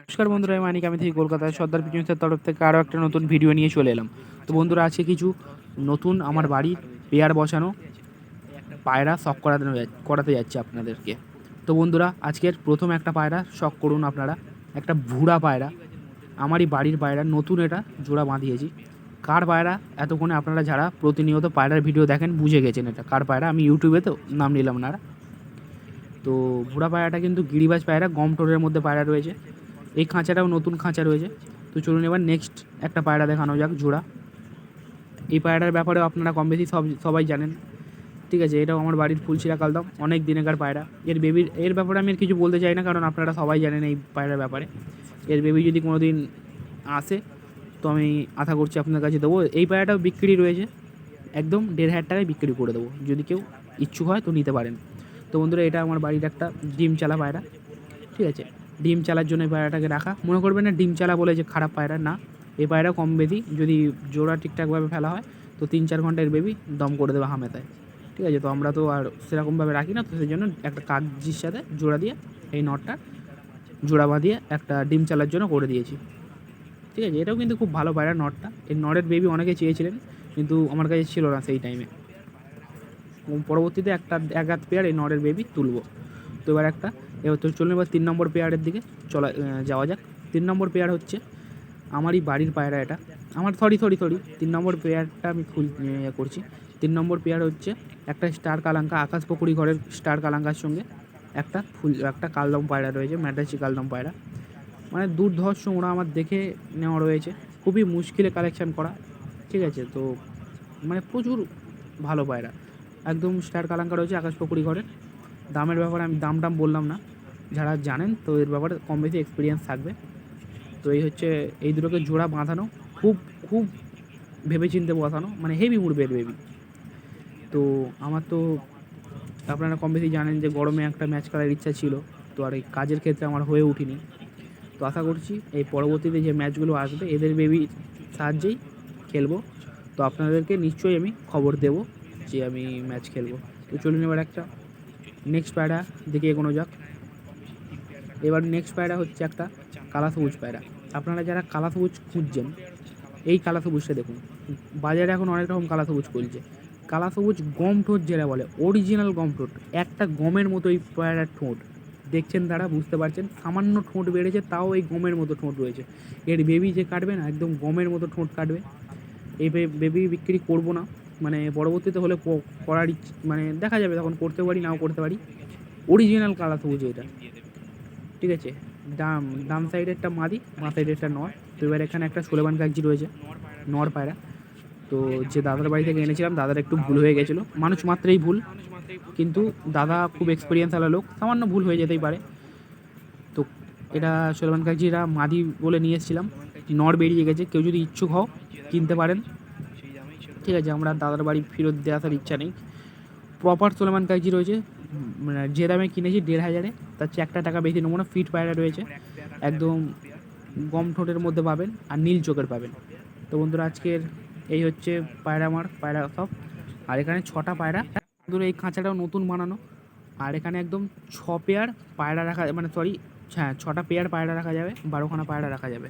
নমস্কার বন্ধুরা, আমি মানিক, আমি থেকে কলকাতায় সর্দার পিছনের তরফ থেকে আরও একটা নতুন ভিডিও নিয়ে চলে এলাম। তো বন্ধুরা আছে কিছু নতুন আমার বাড়ির পেয়ার বসানো পায়রা শখ করাতে করাতে যাচ্ছে আপনাদেরকে। তো বন্ধুরা, আজকের প্রথম একটা পায়রা শখ করুন আপনারা, একটা ভুড়া পায়রা। আমারই বাড়ির পায়রা, নতুন এটা, জোড়া বাঁধিয়েছি। কার পায়রা, এতক্ষণে আপনারা যারা প্রতিনিয়ত পায়রার ভিডিও দেখেন, বুঝে গেছেন এটা। কার পায়রা, আমি ইউটিউবে তো নাম নিলাম না। তো ভুড়া পায়রাটা কিন্তু গিরিবাজ পায়রা, গম টোরের মধ্যে পায়রা রয়েছে। এই খাঁচাটাও নতুন খাঁচা রয়েছে। তো চলুন এবার নেক্সট একটা পায়রা দেখানো যাক জোড়া এই পায়রার ব্যাপারেও আপনারা কম বেশি সব, সবাই জানেন। ঠিক আছে, এটাও আমার বাড়ির ফুলশিরা কালদম, অনেক দিনেকার পায়রা। এর বেবির এর ব্যাপারে আমি আর কিছু বলতে চাই না, কারণ আপনারা সবাই জানেন এই পায়রার ব্যাপারে। এর বেবি যদি কোনো দিন আসে, তো আমি আশা করছি আপনার কাছে দেবো। এই পায়রাটাও বিক্রি রয়েছে, একদম দেড় হাজার টাকায় বিক্রি করে দেবো। যদি কেউ ইচ্ছুক হয়, তো নিতে পারেন। তো বন্ধুরা, এটা আমার বাড়ির একটা ডিম চালা পায়রা। ঠিক আছে ডিম চালার জন্য এই পায়রাটাকে রাখা। মনে করবেন না ডিম চালা বলে যে খারাপ পায়রা, না। এই পায়রা কম বেদি যদি জোড়া ঠিকঠাকভাবে ফেলা হয়, তো তিন চার ঘণ্টার বেবি দম করে দেবে হামেতায়। ঠিক আছে, তো আমরা তো আর সেরকমভাবে রাখি না, তো সেই জন্য একটা কাগজির সাথে জোড়া দিয়ে এই নটটা জোড়া বাঁধিয়ে একটা ডিম চালার জন্য করে দিয়েছি। ঠিক আছে, এটাও কিন্তু খুব ভালো পায়রা নটটা। এই নটের বেবি অনেকে চেয়েছিলেন, কিন্তু আমার কাছে ছিল না সেই টাইমে পরবর্তীতে একটা এক হাত পেয়ার এই নটের বেবি তুলবো। তো এবার একটা এবার তো চলুন, এবার তিন নম্বর পেয়ারের দিকে চলা যাওয়া যাক। তিন নম্বর পেয়ার হচ্ছে আমারই বাড়ির পায়রা এটা। আমার সরি সরি সরি তিন নম্বর পেয়ারটা আমি ফুল ইয়ে করছি। তিন নম্বর পেয়ার হচ্ছে একটা স্টার কালাঙ্কা, আকাশ পুকুরি ঘরের স্টার কালাঙ্কার সঙ্গে একটা ফুল, একটা কালদম পায়রা রয়েছে ম্যাডাসি কালদম পায়রা। মানে দুর্ধর্ষ ওরা আমার দেখে নেওয়া রয়েছে। খুবই মুশকিলে কালেকশান করা, ঠিক আছে? তো মানে প্রচুর ভালো পায়রা। একদম স্টার কালাঙ্কা রয়েছে, আকাশ পুকুরি ঘরের। দামের ব্যাপারে আমি দাম টাম বললাম না। যারা জানেন, তো এর ব্যাপারে কম বেশি এক্সপিরিয়েন্স থাকবে। তো এই হচ্ছে, এই দুটোকে জোড়া বাঁধানো, খুব খুব ভেবেচিন্তে বসানো মানে হেভি এর বেবি তো আমার তো, আপনারা কম বেশি জানেন যে গরমে একটা ম্যাচ খেলার ইচ্ছা ছিল, তো আর এই কাজের ক্ষেত্রে আমার হয়ে উঠিনি। তো আশা করছি এই পরবর্তীতে যে ম্যাচগুলো আসবে, এদের বেবি সাহায্যেই খেলব। তো আপনাদেরকে নিশ্চয়ই আমি খবর দেব যে আমি ম্যাচ খেলব। তো চলুন এবার একটা নেক্সট পায়রা, দিকে এগোনো যাক। এবার নেক্সট পায়রা হচ্ছে একটা কালা সবুজ পায়রা। আপনারা যারা কালা সবুজ খুঁজছেন, এই কালা সবুজটা দেখুন। বাজারে এখন অনেক রকম কালা সবুজ চলছে কালা সবুজ গম ঠোঁট যেটা বলে অরিজিনাল গম ঠোঁট। একটা গমের মতো এই পায়রার ঠোঁট। দেখছেন তারা, বুঝতে পারছেন? সামান্য ঠোঁট বেড়েছে, তাও এই গমের মতো ঠোঁট রয়েছে। এর বেবি যে কাটবে না, একদম গমের মতো ঠোঁট কাটবে। এই বেবি বিক্রি করব না। মানে পরবর্তীতে হলে করার মানে দেখা যাবে তখন করতে পারি, নাও করতে পারি। অরিজিনাল কালা সবুজ এটা। ঠিক আছে? ডাম ডাম সাইডেরটা মাদি মা সাইডেরটা নর। তো এবার এখানে একটা সোলেমান কাগজি রয়েছে, নর পায়রা। তো যে দাদার বাড়ি থেকে এনেছিলাম, দাদার একটু ভুল হয়ে গেছিল। মানুষ মাত্রেই ভুল। কিন্তু দাদা খুব এক্সপিরিয়েন্স আলা লোক। সামান্য ভুল হয়ে যেতেই পারে। তো এটা সোলেমান কাগজিরা মাদি বলে নিয়ে এসেছিলাম। নর বেরিয়ে গেছে। কেউ যদি ইচ্ছুক হও, কিনতে পারেন। ঠিক আছে, আমরা দাদার বাড়ি ফেরত দিয়ে আসার ইচ্ছা নেই। প্রপার সোলেমান কাগজি রয়েছে মানে যে দামে কিনেছি, দেড় হাজারে। তার চেয়ে একটা টাকা বেশি নেব না ফিট পায়রা রয়েছে। একদম গম ঠোঁটের মধ্যে পাবেন আর নীল চোখের পাবেন। তো বন্ধুরা, আজকের এই হচ্ছে পায়রা আমার পায়রা সব। আর এখানে ছটা পায়রা। বন্ধুরা, এই খাঁচাটাও নতুন বানানো। আর এখানে একদম ছ পেয়ার পায়রা রাখা মানে সরি হ্যাঁ ছটা পেয়ার পায়রা রাখা যাবে, বারোখানা পায়রা রাখা যাবে।